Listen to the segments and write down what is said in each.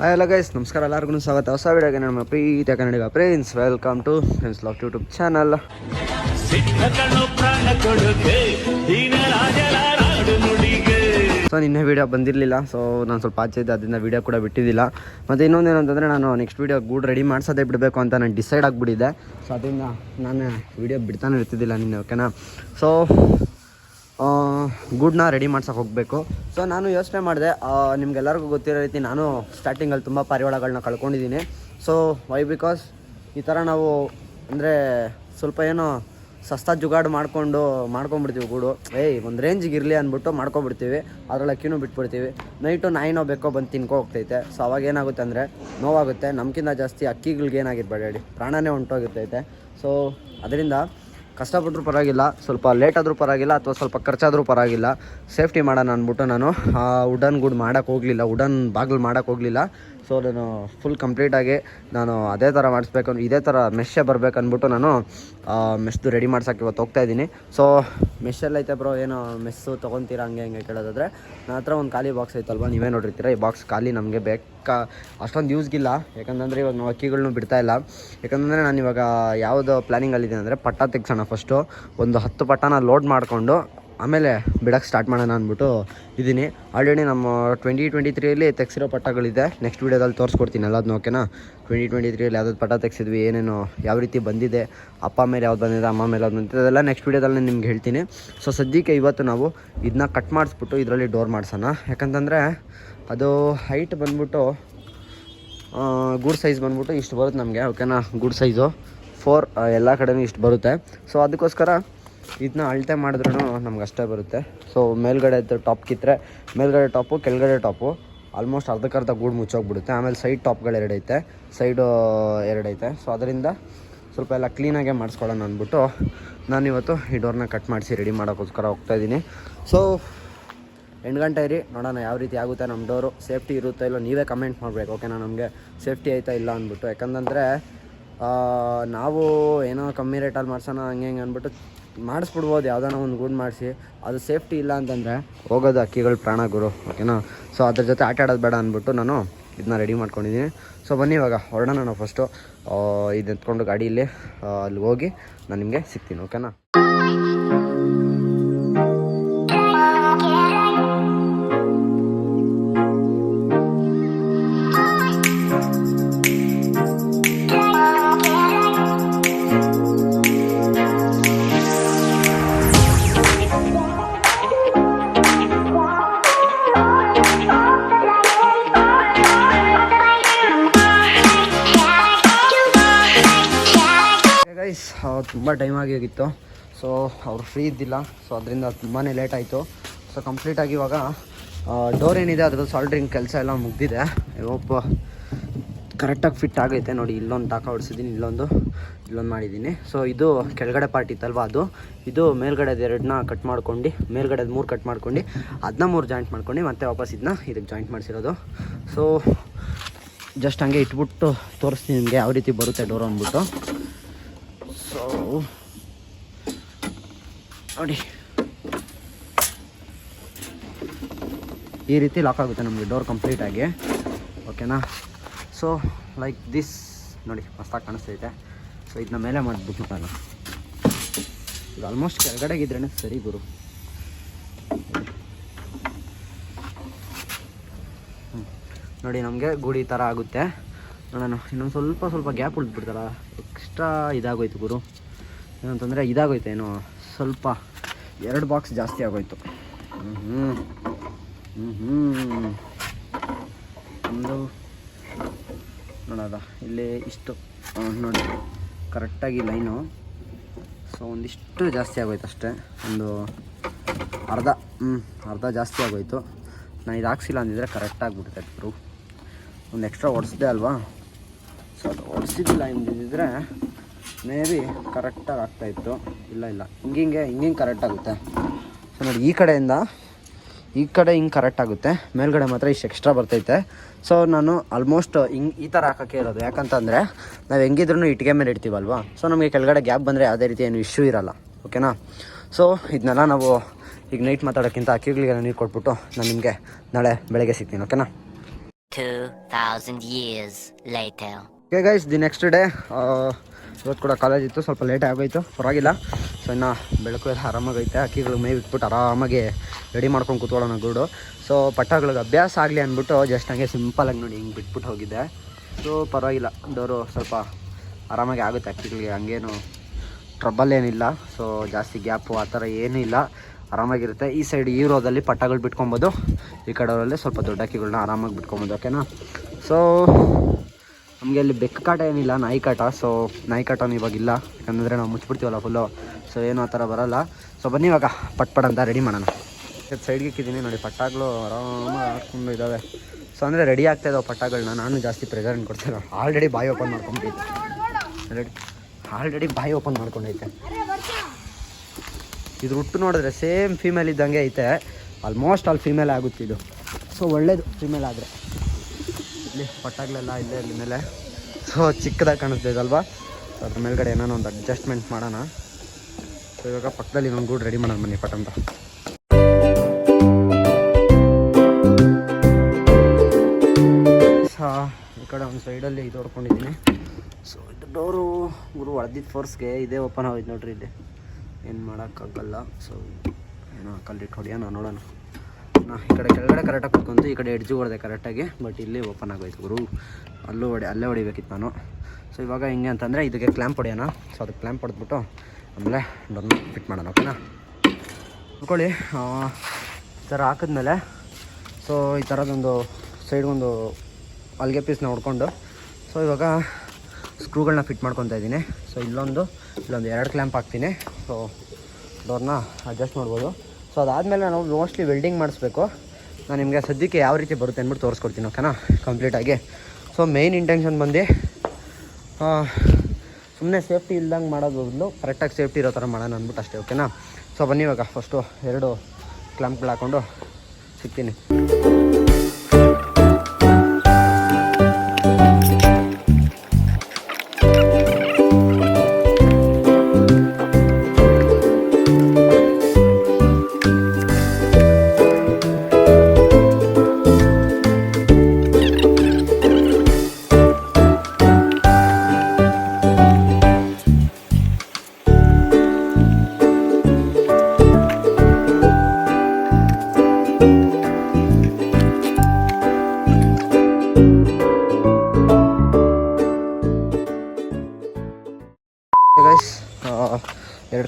Hi ಎಲ್ಲ guys ನಮಸ್ಕಾರ ಎಲ್ಲರಿಗೂ ಸ್ವಾಗತ. ಹೊಸ ವಿಡಿಯೋಗೆ ನಮ್ಮ ಪ್ರೀತಿಯ Kannadiga prince welcome to prince lock YouTube channel so ನಿನ್ನೆ ವೀಡಿಯೋ ಬಂದಿರಲಿಲ್ಲ. ಸೊ ನಾನು ಸ್ವಲ್ಪ ಆಚೆ ಇದ್ದೆ ಅದರಿಂದ ವೀಡಿಯೋ ಕೂಡ ಬಿಟ್ಟಿದ್ದಿಲ್ಲ. ಮತ್ತು ಇನ್ನೊಂದು ಏನಂತಂದರೆ ನಾನು ನೆಕ್ಸ್ಟ್ ವೀಡಿಯೋ ಗೂಡ್ ರೆಡಿ ಮಾಡಿಸೋದೇ ಬಿಡಬೇಕು ಅಂತ ನಾನು ಡಿಸೈಡ್ ಆಗಿಬಿಟ್ಟಿದ್ದೆ. ಸೊ ಅದರಿಂದ ನಾನು ವೀಡಿಯೋ ಬಿಡ್ತಾನೆ ಇರ್ತಿದ್ದಿಲ್ಲ ನಿನ್ನೆ ಓಕೆನಾ ಸೊ ಗೂಡ್ನ ರೆಡಿ ಮಾಡ್ಸೋಕೆ ಹೋಗಬೇಕು. ಸೊ ನಾನು ಯೋಚನೆ ಮಾಡಿದೆ ನಿಮ್ಗೆಲ್ಲರಿಗೂ ಗೊತ್ತಿರೋ ರೀತಿ ನಾನು ಸ್ಟಾರ್ಟಿಂಗಲ್ಲಿ ತುಂಬ ಪಾರಿವಾಳಗಳನ್ನ ಕಳ್ಕೊಂಡಿದ್ದೀನಿ. ಸೊ ವೈ ಬಿಕಾಸ್ ಈ ಥರ ನಾವು ಅಂದರೆ ಸ್ವಲ್ಪ ಏನೋ ಸಸ್ತಾ ಜುಗಾಡು ಮಾಡಿಕೊಂಡು ಮಾಡ್ಕೊಂಬಿಡ್ತೀವಿ ಗೂಡು. ಏಯ್, ಒಂದು ರೇಂಜಿಗೆ ಇರಲಿ ಅಂದ್ಬಿಟ್ಟು ಮಾಡ್ಕೊಬಿಡ್ತೀವಿ ಅದ್ರಲ್ಲಿ ಅಕ್ಕಿನೂ ಬಿಟ್ಬಿಡ್ತೀವಿ. ನೈಟು ನಾಯಿನೋ ಬೇಕೋ ಬಂದು ತಿನ್ಕೋ ಹೋಗ್ತೈತೆ. ಸೊ ಅವಾಗ ಏನಾಗುತ್ತೆ ಅಂದರೆ ನೋವಾಗುತ್ತೆ. ನಮ್ಗಿಂತ ಜಾಸ್ತಿ ಅಕ್ಕಿಗಳಿಗೆ ಏನಾಗಿರ್ಬೇಡಿ ಪ್ರಾಣನೇ ಹೊಂಟೋಗಿರ್ತೈತೆ. ಸೊ ಅದರಿಂದ ಕಷ್ಟಪಟ್ಟರು ಪರವಾಗಿಲ್ಲ, ಸ್ವಲ್ಪ ಲೇಟ್ ಆದರೂ ಪರವಾಗಿಲ್ಲ ಅಥವಾ ಸ್ವಲ್ಪ ಖರ್ಚಾದರೂ ಪರವಾಗಿಲ್ಲ. ಸೇಫ್ಟಿ ಮಾಡೋಣ ಅಂದ್ಬಿಟ್ಟು ನಾನು ವುಡನ್ ಗುಡ್ ಮಾಡೋಕ್ಕೆ ಹೋಗಲಿಲ್ಲ ವುಡನ್ ಬಾಗಿಲು ಮಾಡೋಕ್ಕೆ ಹೋಗಲಿಲ್ಲ. ಸೊ ನಾನು ಫುಲ್ ಕಂಪ್ಲೀಟಾಗಿ ನಾನು ಅದೇ ಥರ ಮಾಡಿಸ್ಬೇಕು, ಇದೇ ಥರ ಮೆಶ್ಶೇ ಬರಬೇಕು ಅಂದ್ಬಿಟ್ಟು ನಾನು ಮೆಸ್ದು ರೆಡಿ ಮಾಡ್ಸೋಕೆ ಇವತ್ತು ಹೋಗ್ತಾ ಇದ್ದೀನಿ. ಸೊ ಮೆಸ್ಸಲ್ಲಿ ಐತೆ ಬ್ರೋ ಏನೋ ಮೆಸ್ಸು ತೊಗೊತೀರಾ ಹಂಗೆ ಹಿಂಗೆ ಕೇಳೋದಾದ್ರೆ, ನನ್ನ ಹತ್ರ ಒಂದು ಖಾಲಿ ಬಾಕ್ಸ್ ಐತಲ್ವ, ನೀವೇ ನೋಡಿರ್ತೀರ, ಈ ಬಾಕ್ಸ್ ಖಾಲಿ ನಮಗೆ ಬೇಕಾ, ಅಷ್ಟೊಂದು ಯೂಸ್ಗಿಲ್ಲ ಯಾಕಂತಂದರೆ ಇವಾಗ ನಾವು ಅಕ್ಕಿಗಳನ್ನೂ ಬಿಡ್ತಾ ಇಲ್ಲ. ಯಾಕಂತಂದರೆ ನಾನು ಇವಾಗ ಯಾವುದು ಪ್ಲ್ಯಾನಿಂಗಲ್ಲಿದ್ದೀನಿ ಅಂದರೆ ಪಟ್ಟ ತೆಗ್ಸೋಣ ಫಸ್ಟು ಒಂದು ಹತ್ತು ಪಟ್ಟನ ಲೋಡ್ ಮಾಡಿಕೊಂಡು ಆಮೇಲೆ ಬಿಡೋಕ್ಕೆ ಸ್ಟಾರ್ಟ್ ಮಾಡೋಣ ಅಂದ್ಬಿಟ್ಟು ಇದ್ದೀನಿ. ಆಲ್ರೆಡಿ ನಮ್ಮ ಟ್ವೆಂಟಿ ಟ್ವೆಂಟಿ ತ್ರೀಯಲ್ಲಿ ತೆಗ್ಸಿರೋ ಪಟ್ಟಗಳಿದೆ. ನೆಕ್ಸ್ಟ್ ವೀಡಿಯೋದಲ್ಲಿ ತೋರಿಸ್ಕೊಡ್ತೀನಿ ಎಲ್ಲದನ್ನೂ ಓಕೆನಾ ಟ್ವೆಂಟಿ ಟ್ವೆಂಟಿ ತ್ರೀಯಲ್ಲಿ ಯಾವ್ದು ಪಟ್ಟ ತೆಗ್ಸಿದ್ವಿ, ಏನೇನು, ಯಾವ ರೀತಿ ಬಂದಿದೆ, ಅಪ್ಪ ಮೇಲೆ ಯಾವ್ದು ಬಂದಿದೆ, ಅಮ್ಮ ಮೇಲೆ ಯಾವ್ದು ಬಂದಿದೆ ಅದೆಲ್ಲ ನೆಕ್ಸ್ಟ್ ವೀಡಿಯೋದಲ್ಲಿ ನಿಮ್ಗೆ ಹೇಳ್ತೀನಿ. ಸೊ ಸದ್ಯಕ್ಕೆ ಇವತ್ತು ನಾವು ಇದನ್ನ ಕಟ್ ಮಾಡಿಸ್ಬಿಟ್ಟು ಇದರಲ್ಲಿ ಡೋರ್ ಮಾಡಿಸೋಣ. ಯಾಕಂತಂದರೆ ಅದು ಹೈಟ್ ಬಂದ್ಬಿಟ್ಟು ಗುಡ್ ಸೈಜ್ ಬಂದ್ಬಿಟ್ಟು ಇಷ್ಟು ಬರುತ್ತೆ ನಮಗೆ ಓಕೆನಾ ಗುಡ್ ಸೈಜು ಫೋರ್ ಎಲ್ಲ ಕಡೆಯೂ ಇಷ್ಟು ಬರುತ್ತೆ. ಸೊ ಅದಕ್ಕೋಸ್ಕರ ಇದನ್ನ ಅಳತೆ ಮಾಡಿದ್ರೂ ನಮ್ಗೆ ಅಷ್ಟೇ ಬರುತ್ತೆ. ಸೊ ಮೇಲ್ಗಡೆ ಟಾಪ್ ಕಿತ್ತರೆ ಮೇಲ್ಗಡೆ ಟಾಪು ಕೆಳಗಡೆ ಟಾಪು ಆಲ್ಮೋಸ್ಟ್ ಅರ್ಧಕ್ಕರ್ಧ ಗೂಡು ಮುಚ್ಚೋಗ್ಬಿಡುತ್ತೆ. ಆಮೇಲೆ ಸೈಡ್ ಟಾಪ್ಗಳು ಎರಡೈತೆ ಸೈಡು ಎರಡೈತೆ ಸೊ ಅದರಿಂದ ಸ್ವಲ್ಪ ಎಲ್ಲ ಕ್ಲೀನಾಗೆ ಮಾಡಿಸ್ಕೊಳ್ಳೋಣ ಅಂದ್ಬಿಟ್ಟು ನಾನಿವತ್ತು ಈ ಡೋರ್ನ ಕಟ್ ಮಾಡಿಸಿ ರೆಡಿ ಮಾಡೋಕ್ಕೋಸ್ಕರ ಹೋಗ್ತಾಯಿದ್ದೀನಿ ಸೊ ಎಂಟು ಗಂಟೆ ಇರಿ, ನೋಡೋಣ ಯಾವ ರೀತಿ ಆಗುತ್ತೆ ನಮ್ಮ ಡೋರು ಸೇಫ್ಟಿ ಇರುತ್ತೋ ಇಲ್ಲೋ ನೀವೇ ಕಮೆಂಟ್ ಮಾಡಬೇಕು ಓಕೆನಾ ನಮಗೆ ಸೇಫ್ಟಿ ಆಯ್ತಾ ಇಲ್ಲ ಅಂದ್ಬಿಟ್ಟು. ಯಾಕಂತಂದರೆ ನಾವು ಏನೋ ಕಮ್ಮಿ ರೇಟಲ್ಲಿ ಮಾಡ್ಸೋಣ, ಹಂಗೆ ಹಿಂಗೆ ಅಂದ್ಬಿಟ್ಟು ಮಾಡಿಸ್ಬಿಡ್ಬೋದು, ಯಾವ್ದಾನ ಒಂದು ಗೂಡು ಮಾಡಿಸಿ. ಅದು ಸೇಫ್ಟಿ ಇಲ್ಲ ಅಂತಂದರೆ ಹೋಗೋದು ಅಕ್ಕಿಗಳು ಪ್ರಾಣ ಗುರು, ಓಕೆನಾ? ಸೊ ಅದ್ರ ಜೊತೆ ಆಟ ಆಡೋದು ಬೇಡ ಅಂದ್ಬಿಟ್ಟು ನಾನು ಇದನ್ನ ರೆಡಿ ಮಾಡ್ಕೊಂಡಿದ್ದೀನಿ ಸೊ ಬನ್ನಿ ಇವಾಗ, ಹೊರಡೋಣ ನಾವು ಫಸ್ಟು ಇದು ಎತ್ಕೊಂಡು ಗಾಡಿಯಲ್ಲಿ ಅಲ್ಲಿ ಹೋಗಿ ನಾನು ನಿಮಗೆ ಸಿಗ್ತೀನಿ, ಓಕೆನಾ? ತುಂಬ ಟೈಮ್ ಆಗಿ ಹೋಗಿತ್ತು. ಸೊ ಅವ್ರು ಫ್ರೀ ಇದ್ದಿಲ್ಲ. ಸೊ ಅದರಿಂದ ತುಂಬಾ ಲೇಟ್ ಆಯಿತು. ಸೊ ಕಂಪ್ಲೀಟಾಗಿ ಇವಾಗ ಡೋರ್ ಏನಿದೆ, ಅದ್ರದ್ದು ಸಾಲ್ಡ್ರಿಂಗ್ ಕೆಲಸ ಎಲ್ಲ ಮುಗ್ದಿದೆ. ಒಬ್ಬ ಕರೆಕ್ಟಾಗಿ ಫಿಟ್ ಆಗೈತೆ ನೋಡಿ. ಇಲ್ಲೊಂದು ಟಾಕ ಹೊಡ್ಸಿದ್ದೀನಿ ಇಲ್ಲೊಂದು ಇಲ್ಲೊಂದು ಮಾಡಿದ್ದೀನಿ ಸೊ ಇದು ಕೆಳಗಡೆ ಪಾರ್ಟ್ ಇತ್ತಲ್ವ ಅದು? ಇದು ಮೇಲ್ಗಡೆದು ಎರಡನ್ನ ಕಟ್ ಮಾಡ್ಕೊಂಡು, ಮೇಲ್ಗಡೆದು ಮೂರು ಕಟ್ ಮಾಡ್ಕೊಂಡು ಅದನ್ನ ಮೂರು ಜಾಯಿಂಟ್ ಮಾಡ್ಕೊಂಡು ಮತ್ತೆ ವಾಪಸ್ ಇದನ್ನ ಇದಕ್ಕೆ ಜಾಯಿಂಟ್ ಮಾಡಿಸಿರೋದು. ಸೊ ಜಸ್ಟ್ ಹಂಗೆ ಇಟ್ಬಿಟ್ಟು ತೋರಿಸ್ತೀನಿ ನಿಮಗೆ ಯಾವ ರೀತಿ ಬರುತ್ತೆ ಡೋರ್ ಅಂದ್ಬಿಟ್ಟು ಸೊ ನೋಡಿ. ಈ ರೀತಿ ಲಾಕ್ ಆಗುತ್ತೆ ನಮಗೆ ಡೋರ್ ಕಂಪ್ಲೀಟ್ ಆಗಿ. ಓಕೆನಾ ಸೊ ಲೈಕ್ ದಿಸ್ ನೋಡಿ ಮಸ್ತಾಗಿ ಕಾಣಿಸ್ತೈತೆ. ಸೊ ಇದನ್ನ ಮೇಲೆ ಮಾಡಿಬಿಟ್ಟು ಇದು ಆಲ್ಮೋಸ್ಟ್ ಕೆಳಗಡೆಗಿದ್ರೇ ಸರಿ ಗುರು. ನೋಡಿ, ನಮಗೆ ಗುಡಿ ಥರ ಆಗುತ್ತೆ. ನೋಡೋಣ, ಇನ್ನೊಂದು ಸ್ವಲ್ಪ ಸ್ವಲ್ಪ ಗ್ಯಾಪ್ ಉಳಿದ್ಬಿಡ್ತಾರ ಎಕ್ಸ್ಟ್ರಾ ಇದಾಗೋಯ್ತು ಗುರು. ಏನಂತಂದರೆ ಇದಾಗೋಯ್ತು ಏನೋ ಸ್ವಲ್ಪ. ಎರಡು ಬಾಕ್ಸ್ ಜಾಸ್ತಿ ಆಗೋಯ್ತು. ಹ್ಞೂ ಹ್ಞೂ ಒಂದು, ನೋಡೋದ? ಇಲ್ಲಿ ಇಷ್ಟು. ನೋಡಿ. ಕರೆಕ್ಟಾಗಿ ಲೈನು ಸೊ ಒಂದಿಷ್ಟು ಜಾಸ್ತಿ ಆಗೋಯ್ತು ಅಷ್ಟೇ. ಒಂದು ಅರ್ಧ. ಹ್ಞೂ ಅರ್ಧ ಜಾಸ್ತಿ ಆಗೋಯ್ತು. ನಾನು ಇದು ಹಾಕ್ಸಿಲ್ಲ ಅಂದಿದ್ರೆ ಕರೆಕ್ಟಾಗಿ ಆಗಿಬಿಡುತ್ತೆ ಬ್ರು ಒಂದು ಎಕ್ಸ್ಟ್ರಾ ಓಡಿಸಿದೆ ಅಲ್ವಾ? ಸೊ ಅದು ಓಡಿಸಿದ್ದಿಲ್ಲ ಎಂದಿದ್ದರೆ ಮೇ ಬಿ ಕರೆಕ್ಟಾಗಿ ಆಗ್ತಾಯಿತ್ತು ಇಲ್ಲ ಇಲ್ಲ. ಹಿಂಗಿಂಗೆ ಹಿಂಗಿಂಗೆ ಕರೆಕ್ಟ್ ಆಗುತ್ತೆ. ಸೊ ನೋಡಿ ಈ ಕಡೆಯಿಂದ ಈ ಕಡೆ ಹಿಂಗೆ ಕರೆಕ್ಟ್ ಆಗುತ್ತೆ. ಮೇಲ್ಗಡೆ ಮಾತ್ರ ಇಷ್ಟು ಎಕ್ಸ್ಟ್ರಾ ಬರ್ತೈತೆ. ಸೊ ನಾನು ಆಲ್ಮೋಸ್ಟ್ ಹಿಂಗೆ ಈ ಥರ ಹಾಕೋಕ್ಕೆ ಇರೋದು. ಯಾಕಂತಂದರೆ ನಾವು ಹೆಂಗಿದ್ರೂ ಇಟ್ಟಿಗೆ ಮೇಲೆ ಇಡ್ತೀವಲ್ವಾ? ಸೊ ನಮಗೆ ಕೆಳಗಡೆ ಗ್ಯಾಪ್ ಬಂದರೆ ಯಾವುದೇ ರೀತಿ ಏನು ಇಶ್ಯೂ ಇರಲ್ಲ. ಓಕೆನಾ ಸೊ ಇದನ್ನೆಲ್ಲ ನಾವು ಈಗ ನೈಟ್ ಮಾತಾಡೋಕ್ಕಿಂತ ಅಕ್ಕಿಗಳಿಗೆ ನೀರು ಕೊಟ್ಬಿಟ್ಟು ನಾನು ನಿಮಗೆ ನಾಳೆ ಬೆಳಗ್ಗೆ ಸಿಗ್ತೀನಿ. ಓಕೆನಾ 2,000 years later. Okay guys the next day ಇವತ್ತು ಕೂಡ ಕಾಲೇಜ್ ಇತ್ತು, ಸ್ವಲ್ಪ ಲೇಟ್ ಆಗೋಯ್ತು. ಪರವಾಗಿಲ್ಲ. ಸೊ ಇನ್ನು ಬೆಳಕು ಎಲ್ಲ ಆರಾಮಾಗೈತೆ. ಅಕ್ಕಿಗಳು ಮೇ ಬಿಟ್ಬಿಟ್ಟು ಆರಾಮಾಗಿ ರೆಡಿ ಮಾಡ್ಕೊಂಡು ಕೂತ್ಕೊಳ್ಳೋಣ ಗೂಡು ಸೊ ಪಟ್ಟಗಳಿಗೆ ಅಭ್ಯಾಸ ಆಗಲಿ ಅಂದ್ಬಿಟ್ಟು ಜಸ್ಟ್ ಹಂಗೆ ಸಿಂಪಲಾಗಿ ನೋಡಿ ಹಿಂಗೆ ಬಿಟ್ಬಿಟ್ಟು ಹೋಗಿದ್ದೆ. ಸೊ ಪರವಾಗಿಲ್ಲ. ಡೋರು ಸ್ವಲ್ಪ ಆರಾಮಾಗಿ ಆಗುತ್ತೆ ಅಕ್ಕಿಗಳಿಗೆ. ಹಂಗೇನು ಟ್ರಬಲ್ ಏನಿಲ್ಲ. ಸೊ ಜಾಸ್ತಿ ಗ್ಯಾಪು ಆ ಥರ ಏನೂ ಇಲ್ಲ. ಆರಾಮಾಗಿರುತ್ತೆ. ಈ ಸೈಡ್ ಈ ರೋದಲ್ಲಿ ಪಟ್ಟಗಳು ಬಿಟ್ಕೊಬೋದು. ಈ ಕಡೆಯವರಲ್ಲಿ ಸ್ವಲ್ಪ ದೊಡ್ಡ ಅಕ್ಕಿಗಳನ್ನ ಆರಾಮಾಗಿ ಬಿಟ್ಕೊಬೋದು ಓಕೆನಾ ಸೊ ನಮಗೆ ಅಲ್ಲಿ ಬೆಕ್ಕು ಕಾಟ ಏನಿಲ್ಲ, ನಾಯಿ ಕಾಟ. ಸೊ ನಾಯಿ ಕಾಟನೂ ಇವಾಗಿಲ್ಲ ಯಾಕಂದರೆ ನಾವು ಮುಚ್ಚಿಬಿಡ್ತೀವಲ್ಲ ಫುಲ್ಲು ಸೊ ಏನೂ ಆ ಥರ ಬರೋಲ್ಲ. ಸೊ ಬನ್ನಿ ಇವಾಗ ಪಟ್ ಪಟ್ ಅಂತ ರೆಡಿ ಮಾಡೋಣ. ಸೈಡ್ಗೆ ಇಕ್ಕಿದ್ದೀನಿ ನೋಡಿ ಪಟ್ಟಾಗಳು ಆರಾಮಾಗಿ ಹಾಕ್ಕೊಂಡು ಇದ್ದಾವೆ ಸೊ ಅಂದರೆ ರೆಡಿ ಆಗ್ತಾ ಇದ್ದಾವೆ ಪಟ್ಟಾಗಳನ್ನ ನಾನು ಜಾಸ್ತಿ ಪ್ರೆಸರ್ ಕೊಡ್ತಿಲ್ಲ ಆಲ್ರೆಡಿ ಬಾಯಿ ಓಪನ್ ಮಾಡ್ಕೊಂಬಿಟ್ಟಿದ್ದೆ. ರೆಡಿ ಆಲ್ರೆಡಿ ಬಾಯಿ ಓಪನ್ ಮಾಡ್ಕೊಂಡೈತೆ. ಇದು ಹುಟ್ಟು ನೋಡಿದ್ರೆ ಸೇಮ್ ಫೀಮೇಲ್ ಇದ್ದಂಗೆ ಐತೆ. ಆಲ್ಮೋಸ್ಟ್ ಆಲ್ ಫೀಮೇಲ್ ಆಗುತ್ತೆ ಇದು. ಸೊ ಒಳ್ಳೇದು ಫೀಮೇಲ್ ಆದರೆ. ಇಲ್ಲಿ ಪಟ್ಟಾಗ್ಲೆಲ್ಲ ಇಲ್ಲೇ ಇಲ್ಲಿ ಮೇಲೆ. ಸೊ ಚಿಕ್ಕದಾಗಿ ಕಾಣಿಸ್ತಾ ಸೊ ಅದ್ರ ಮೇಲ್ಗಡೆ ಏನೋ ಒಂದು ಅಡ್ಜಸ್ಟ್ಮೆಂಟ್ ಮಾಡೋಣ. ಸೊ ಇವಾಗ ಪಕ್ಕದಲ್ಲಿ ಇನ್ನೊಂದು ಗೂಡು ರೆಡಿ ಮಾಡೋಣ ಬನ್ನಿ ಪಟ್ ಅಂತ ಸಾ ಈ ಕಡೆ ಒಂದು ಸೈಡಲ್ಲಿ ಇದು ಹೊಡ್ಕೊಂಡಿದ್ದೀನಿ. ಸೊ ಇದು ಡೋರು ಗುರು ಹೊಡೆದಿದ್ದ ಫೋರ್ಸ್ಗೆ ಇದೇ ಓಪನ್ ಆಗೋಯ್ತು ನೋಡ್ರಿ ಇಲ್ಲಿ. ಏನು ಮಾಡೋಕ್ಕಾಗಲ್ಲ. ಸೊ ಏನೋ ಕಲ್ಲಿಟ್ಟು ಹೊಡಿಯೋಣ ನೋಡೋಣ. ನಾ ಈ ಕಡೆ ಕೆಳಗಡೆ ಕರೆಕ್ಟಾಗಿ ಕುತ್ಕೊಂತು, ಈ ಕಡೆ ಎಡ್ಜು ಹೊಡೆದೆ ಕರೆಕ್ಟಾಗಿ ಬಟ್ ಇಲ್ಲಿ ಓಪನ್ ಆಗೋಯ್ತು ಗುರು. ಅಲ್ಲೂ ಹೊಡೆ, ಅಲ್ಲೇ ಹೊಡಿಬೇಕಿತ್ತು ನಾನು. ಸೊ ಇವಾಗ ಹಿಂಗೆ ಅಂತಂದರೆ ಇದಕ್ಕೆ ಕ್ಲ್ಯಾಂಪ್ ಹೊಡೆಯೋಣ. ಸೊ ಅದಕ್ಕೆ ಕ್ಲ್ಯಾಂಪ್ ಹೊಡೆದ್ಬಿಟ್ಟು ಆಮೇಲೆ ಡೋರ್ನ ಫಿಟ್ ಮಾಡೋಣ ಓಕೆನಾ ನೋಡ್ಕೊಳ್ಳಿ ಈ ಥರ ಹಾಕಿದ್ಮೇಲೆ ಸೊ ಈ ಥರದೊಂದು ಸೈಡ್ಗೊಂದು ಅಲ್ಗೆ ಪೀಸ್ನ ಹೊಡ್ಕೊಂಡು ಸೊ ಇವಾಗ ಸ್ಕ್ರೂಗಳನ್ನ ಫಿಟ್ ಮಾಡ್ಕೊತಾ ಇದ್ದೀನಿ. ಸೊ ಇಲ್ಲೊಂದು ಇಲ್ಲೊಂದು ಎರಡು ಕ್ಲ್ಯಾಂಪ್ ಹಾಕ್ತೀನಿ. ಸೊ ಡೋರ್ನ ಅಡ್ಜಸ್ಟ್ ಮಾಡ್ಬೋದು. ಸೊ ಅದಾದಮೇಲೆ ನಾವು ಮೋಸ್ಟ್ಲಿ ವೆಲ್ಡಿಂಗ್ ಮಾಡಿಸ್ಬೇಕು. ನಾನು ನಿಮಗೆ ಸದ್ಯಕ್ಕೆ ಯಾವ ರೀತಿ ಬರುತ್ತೆ ಅಂದ್ಬಿಟ್ಟು ತೋರಿಸ್ಕೊಡ್ತೀನಿ ಓಕೆನಾ ಕಂಪ್ಲೀಟಾಗಿ ಸೊ ಮೇಯ್ನ್ ಇಂಟೆನ್ಷನ್ ಬಂದು ಸುಮ್ಮನೆ ಸೇಫ್ಟಿ ಇಲ್ದಂಗೆ ಮಾಡೋದು ಬದಲು ಕರೆಕ್ಟಾಗಿ ಸೇಫ್ಟಿ ಇರೋ ಥರ ಮಾಡೋಣ ಅಂದ್ಬಿಟ್ಟು ಅಷ್ಟೇ ಓಕೆನಾ ಸೊ ಬನ್ನಿ ಇವಾಗ ಫಸ್ಟು ಎರಡು ಕ್ಲಂಪ್ಗಳು ಹಾಕ್ಕೊಂಡು ಸಿಗ್ತೀನಿ.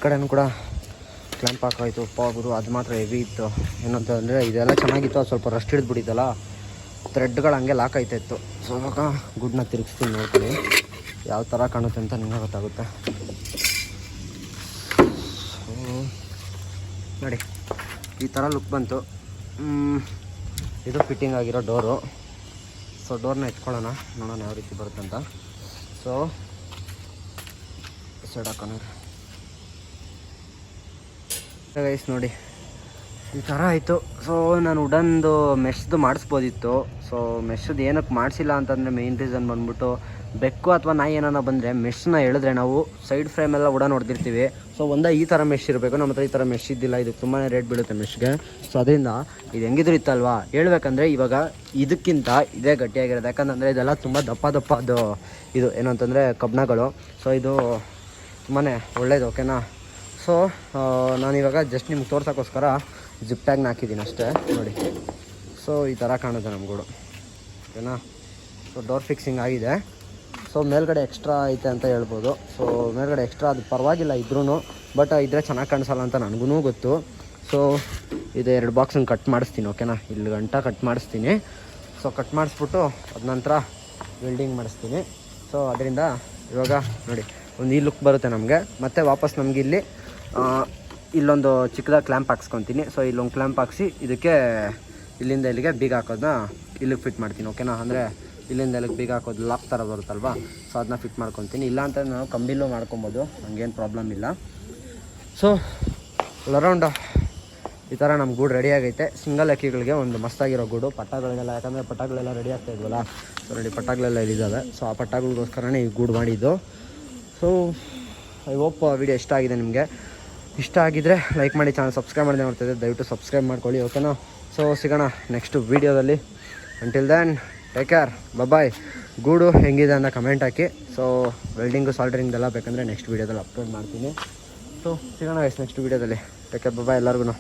ಕಡೆನೂ ಕೂಡ ಕ್ಲ್ಯಾಂಪ್ ಹಾಕೋಯ್ತು ಪಾಗುರು ಅದು ಮಾತ್ರ ಹೆವಿ ಇತ್ತು. ಏನಂತಂದರೆ ಇದೆಲ್ಲ ಚೆನ್ನಾಗಿತ್ತು, ಅದು ಸ್ವಲ್ಪ ರಸ್ಟ್ ಹಿಡಿದ್ಬಿಟ್ಟಿದ್ದಲ್ಲ ಥ್ರೆಡ್ಗಳು ಹಂಗೆ ಲಾಕ್ ಆಯ್ತಾ ಇತ್ತು ಸೊ ಇವಾಗ ಗುಡ್ನ ತಿರುಗಿಸ್ತೀನಿ ನೋಡ್ತೀನಿ ಯಾವ ಥರ ಕಾಣುತ್ತೆ ಅಂತ ನಿಮಗೆ ಗೊತ್ತಾಗುತ್ತೆ. ನೋಡಿ, ಈ ಥರ ಲುಕ್ ಬಂತು. ಇದು ಫಿಟ್ಟಿಂಗ್ ಆಗಿರೋ ಡೋರು ಸೊ ಡೋರ್ನ ಎತ್ಕೊಳ್ಳೋಣ, ನೋಡೋಣ ಯಾವ ರೀತಿ ಬರುತ್ತೆ ಅಂತ. ಸೊ ಸೈಡ್ ಹಾಕೋಣ ಗೈಸ್ ನೋಡಿ. ಈ ಥರ ಆಯಿತು. ಸೊ ನಾನು ಉಡನ್ದು ಮೆಶ್ದು ಮಾಡಿಸ್ಬೋದಿತ್ತು. ಸೊ ಮೆಶ್ದು ಏನಕ್ಕೆ ಮಾಡಿಸಿಲ್ಲ ಅಂತಂದರೆ ಮೇಯ್ನ್ ರೀಸನ್ ಬಂದ್ಬಿಟ್ಟು ಬೆಕ್ಕು ಅಥವಾ ನಾಯಿ ಏನಾನ ಬಂದರೆ ಮೆಶ್ನ ಎಳೆದ್ರೆ ನಾವು ಸೈಡ್ ಫ್ರೇಮೆಲ್ಲ ಉಡನ್ ನೋಡ್ತಿರ್ತೀವಿ. ಸೊ ಒಂದೇ ಈ ಥರ ಮೆಶ್ ಇರಬೇಕು. ನಮ್ಮ ಹತ್ರ ಈ ಥರ ಮೆಶ್ ಇದ್ದಿಲ್ಲ. ಇದು ತುಂಬಾ ರೇಟ್ ಬೀಳುತ್ತೆ ಮೆಶ್ಗೆ ಸೊ ಅದರಿಂದ ಇದು ಹೆಂಗಿದ್ರು ಇತ್ತಲ್ವಾ? ಹೇಳ್ಬೇಕಂದ್ರೆ ಇವಾಗ ಇದಕ್ಕಿಂತ ಇದೇ ಗಟ್ಟಿಯಾಗಿರೋದು. ಯಾಕಂತಂದರೆ ಇದೆಲ್ಲ ತುಂಬ ದಪ್ಪ ದಪ್ಪ ಅದು, ಇದು ಏನಂತಂದರೆ ಕಬ್ಣಗಳು. ಸೊ ಇದು ತುಂಬಾ ಒಳ್ಳೇದು ಓಕೆನಾ ಸೊ ನಾನಿವಾಗ ಜಸ್ಟ್ ನಿಮ್ಗೆ ತೋರ್ಸೋಕ್ಕೋಸ್ಕರ ಜಿಪ್ ಟ್ಯಾಗ್ನ ಹಾಕಿದ್ದೀನಿ ಅಷ್ಟೇ. ನೋಡಿ. ಸೊ ಈ ಥರ ಕಾಣುತ್ತೆ ನಮ್ಮ ಗೂಡು. ಓಕೆನಾ? ಸೊ ಡೋರ್ ಫಿಕ್ಸಿಂಗ್ ಆಗಿದೆ. ಸೊ ಮೇಲ್ಗಡೆ ಎಕ್ಸ್ಟ್ರಾ ಐತೆ ಅಂತ ಹೇಳ್ಬೋದು. ಸೊ ಮೇಲ್ಗಡೆ ಎಕ್ಸ್ಟ್ರಾ ಅದು ಪರವಾಗಿಲ್ಲ ಇದ್ರೂ ಬಟ್ ಇದ್ರೆ ಚೆನ್ನಾಗಿ ಕಾಣಿಸಲ್ಲ ಅಂತ ನನಗೂ ಗೊತ್ತು. ಸೊ ಇದು ಎರಡು ಬಾಕ್ಸನ್ನು ಕಟ್ ಮಾಡಿಸ್ತೀನಿ, ಓಕೆನಾ? ಇಲ್ಲಿ ಗಂಟ ಕಟ್ ಮಾಡಿಸ್ತೀನಿ. ಸೊ ಕಟ್ ಮಾಡಿಸ್ಬಿಟ್ಟು ಅದ ನಂತರ ವೆಲ್ಡಿಂಗ್ ಮಾಡಿಸ್ತೀನಿ. ಸೊ ಅದರಿಂದ ಇವಾಗ ನೋಡಿ, ಒಂದು ಈ ಲುಕ್ ಬರುತ್ತೆ ನಮಗೆ. ಮತ್ತೆ ವಾಪಸ್ ನಮಗಿಲ್ಲಿ ಇಲ್ಲೊಂದು ಚಿಕ್ಕದಾಗಿ ಕ್ಲ್ಯಾಂಪ್ ಹಾಕ್ಸ್ಕೊತೀನಿ. ಸೊ ಇಲ್ಲೊಂದು ಕ್ಲ್ಯಾಂಪ್ ಹಾಕ್ಸಿ ಇದಕ್ಕೆ ಇಲ್ಲಿಂದ ಇಲ್ಲಿಗೆ ಬೀಗ ಹಾಕೋದನ್ನ ಇಲ್ಲಿಗೆ ಫಿಟ್ ಮಾಡ್ತೀನಿ ಓಕೆನಾ ಅಂದರೆ ಇಲ್ಲಿಂದ ಇಲ್ಲಿಗೆ ಬೀಗ ಹಾಕೋದು ಲಾಕ್ ಥರ ಬರುತ್ತಲ್ವಾ? ಸೊ ಅದನ್ನ ಫಿಟ್ ಮಾಡ್ಕೊತೀನಿ. ಇಲ್ಲ ಅಂತ ನಾವು ಕಂಬಿಲೂ ಮಾಡ್ಕೊಬೋದು, ಹಂಗೇನು ಪ್ರಾಬ್ಲಮ್ ಇಲ್ಲ. ಸೊ ಅರೌಂಡ್ ಈ ಥರ ನಮ್ಮ ಗೂಡು ರೆಡಿ ಆಗೈತೆ. ಸಿಂಗಲ್ ಅಕ್ಕಿಗಳಿಗೆ ಒಂದು ಮಸ್ತಾಗಿರೋ ಗೂಡು. ಪಟ್ಟಗಳಿಗೆಲ್ಲ ಯಾಕಂದರೆ ಪಟ್ಟಗಳೆಲ್ಲ ರೆಡಿ ಆಗ್ತಾ ಇದ್ವಲ್ಲ ಸೊ ರೆಡಿ ಪಟ್ಟಗಳೆಲ್ಲ ಇಲ್ಲಿದ್ದಾವೆ ಸೊ ಆ ಪಟ್ಟಗಳಿಗೋಸ್ಕರನೇ ಈ ಗೂಡು ಮಾಡಿದ್ದು. ಸೊ ಐ ಹೋಪ್ ವಿಡಿಯೋ ಇಷ್ಟ ಆಗಿದೆ ನಿಮಗೆ. ಇಷ್ಟ ಆಗಿದ್ರೆ ಲೈಕ್ ಮಾಡಿ ಚಾನಲ್ ಸಬ್ಸ್ಕ್ರೈಬ್ ಮಾಡಿದೆ ನೋಡ್ತಿದ್ದೆ ದಯವಿಟ್ಟು ಸಬ್ಸ್ಕ್ರೈಬ್ ಮಾಡ್ಕೊಳ್ಳಿ ಓಕೆನಾ ಸೊ ಸಿಗೋಣ ನೆಕ್ಸ್ಟ್ ವೀಡಿಯೋದಲ್ಲಿ until then take care bye ಗೂಡು ಹೆಂಗಿದೆ ಅಂತ ಕಮೆಂಟ್ ಹಾಕಿ. ಸೊ ವೆಲ್ಡಿಂಗು ಸಾಲ್ಟ್ರಿಂಗ್ದೆಲ್ಲ ಬೇಕಂದರೆ ನೆಕ್ಸ್ಟ್ ವೀಡಿಯೋದಲ್ಲಿ ಅಪ್ಲೋಡ್ ಮಾಡ್ತೀನಿ. ಸೊ ಸಿಗೋಣ ನೆಕ್ಸ್ಟ್ ವೀಡಿಯೋದಲ್ಲಿ ಟೇಕ್ ಕೇರ್ ಬಾಯ್ ಎಲ್ಲರಿಗೂ